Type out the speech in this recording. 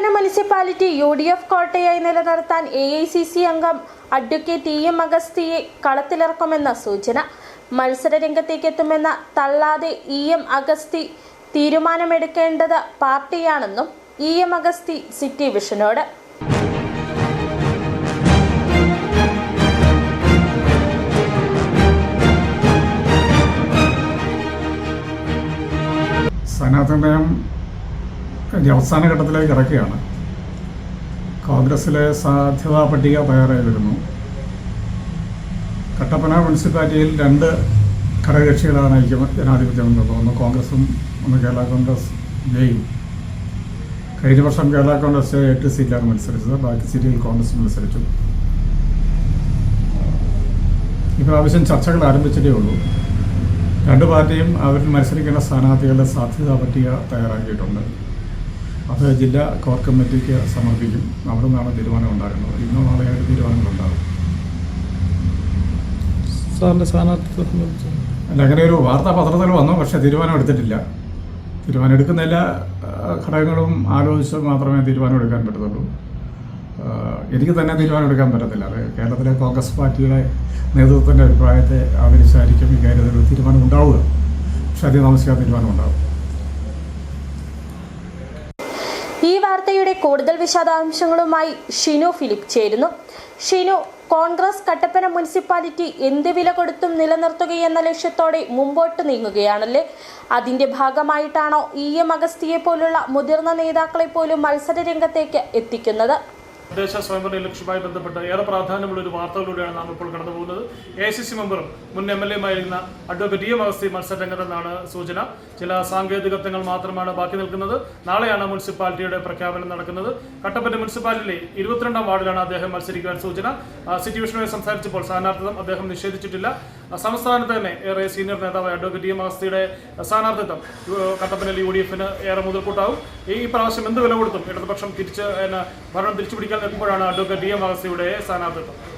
Kattappana municipality U D F കോട്ടയായി നിലനിർത്താൻ A I C C അംഗം advocate E M അഗസ്തിയെ കളത്തിലിറക്കുമെന്ന സൂചന. മത്സര രംഗത്തേക്ക് എത്തുമെന്ന തള്ളാതെ ഇ എം അഗസ്തി തീരുമാനമെടുക്കേണ്ടത് പാർട്ടിയാണെന്നും ഇ എം അഗസ്തി സിറ്റി വിഷനോട്. ഇതിന്റെ അവസാന ഘട്ടത്തിലേക്ക് ഇറക്കുകയാണ്. കോൺഗ്രസിലെ സാധ്യതാ പട്ടിക തയ്യാറായി വരുന്നു. കട്ടപ്പന മുനിസിപ്പാലിറ്റിയിൽ രണ്ട് ഘടകകക്ഷികളാണ് ഐക്യ ജനാധിപത്യം മുന്നോട്ട് ഒന്ന് കോൺഗ്രസും ഒന്ന് കേരള കോൺഗ്രസ് ജയും. കഴിഞ്ഞ വർഷം കേരള കോൺഗ്രസ് എട്ട് സീറ്റാണ് മത്സരിച്ചത്. ബാക്കി സീറ്റിൽ കോൺഗ്രസ് മത്സരിച്ചു. ഇപ്രാവശ്യം ചർച്ചകൾ ആരംഭിച്ചിട്ടേ ഉള്ളൂ. രണ്ട് പാർട്ടിയും അവരിൽ മത്സരിക്കേണ്ട സ്ഥാനാർത്ഥികളുടെ സാധ്യതാ പട്ടിക തയ്യാറാക്കിയിട്ടുണ്ട്. അത് ജില്ലാ കോർ കമ്മിറ്റിക്ക് സമർപ്പിക്കും. അവിടെ നിന്നാണ് തീരുമാനം ഉണ്ടാകുന്നത്. ഇന്നോ നാളെയായിട്ട് തീരുമാനങ്ങളുണ്ടാകും. സാറിന്റെ സംബന്ധിച്ച്? അല്ല അങ്ങനെ ഒരു വാർത്താ പത്രത്തിൽ വന്നു പക്ഷെ തീരുമാനം എടുത്തിട്ടില്ല. തീരുമാനം എടുക്കുന്ന എല്ലാ ഘടകങ്ങളും ആലോചിച്ച് മാത്രമേ തീരുമാനം എടുക്കാൻ പറ്റത്തുള്ളൂ. എനിക്ക് തന്നെ തീരുമാനം എടുക്കാൻ പറ്റത്തില്ല. അത് കേരളത്തിലെ കോൺഗ്രസ് പാർട്ടിയുടെ നേതൃത്വത്തിന്റെ അഭിപ്രായത്തെ ആദരിച്ചായിരിക്കും ഇക്കാര്യത്തിൽ തീരുമാനം ഉണ്ടാവുക. പക്ഷേ അധികം താമസിക്കാതെ തീരുമാനം ഉണ്ടാവും. ഈ വാർത്തയുടെ കൂടുതൽ വിശദാംശങ്ങളുമായി ഷിനു ഫിലിപ്പ് ചേരുന്നു. ഷിനു കോൺഗ്രസ് കട്ടപ്പന മുനിസിപ്പാലിറ്റി എന്ത് വില കൊടുത്തും നിലനിർത്തുകയെന്ന ലക്ഷ്യത്തോടെ മുമ്പോട്ട് നീങ്ങുകയാണല്ലേ? അതിന്റെ ഭാഗമായിട്ടാണോ ഇ എം അഗസ്തിയെ പോലുള്ള മുതിർന്ന നേതാക്കളെ പോലും മത്സര രംഗത്തേക്ക് എത്തിക്കുന്നത്? തദ്ദേശ സ്വയംഭരണ ഇലക്ഷനുമായി ബന്ധപ്പെട്ട് ഏറെ പ്രാധാന്യമുള്ള ഒരു വാർത്തകളിലൂടെയാണ് നാം ഇപ്പോൾ കടന്നു പോകുന്നത് എ സി സി മെമ്പറും മുൻ എം എൽ എമായിരുന്ന അഡ്വക്കേറ്റ് ഇ എം അഗസ്തി മത്സരരംഗത്തെന്നാണ് സൂചന. ചില സാങ്കേതികത്വങ്ങൾ മാത്രമാണ് ബാക്കി നിൽക്കുന്നത്. നാളെയാണ് മുനിസിപ്പാലിറ്റിയുടെ പ്രഖ്യാപനം നടക്കുന്നത്. കട്ടപ്പന മുനിസിപ്പാലിറ്റിയിലെ ഇരുപത്തിരണ്ടാം വാർഡിലാണ് അദ്ദേഹം മത്സരിക്കുവാൻ സൂചന. സിറ്റുവേഷനുമായി സിറ്റി വിഷനുമായി സംസാരിച്ചപ്പോൾ സ്ഥാനാർത്ഥിത്വം അദ്ദേഹം നിഷേധിച്ചിട്ടില്ല. സംസ്ഥാനത്ത് തന്നെ ഏറെ സീനിയർ നേതാവായ അഡ്വക്കേറ്റ് എം അഗസ്തിയുടെ സ്ഥാനാർത്ഥിത്വം. കട്ടപ്പനയിൽ യു ഡി എഫിന് ഏറെ മുതൽക്കൂട്ടാവും. ഈ പ്രാവശ്യം എന്ത് വില കൊടുത്തും? ഇടതുപക്ഷം തിരിച്ച് ഭരണം തിരിച്ചു പിടിക്കാൻ നിൽക്കുമ്പോഴാണ് അഡ്വക്കേറ്റ് എം അഗസ്തിയുടെ സ്ഥാനാർത്ഥിത്വം.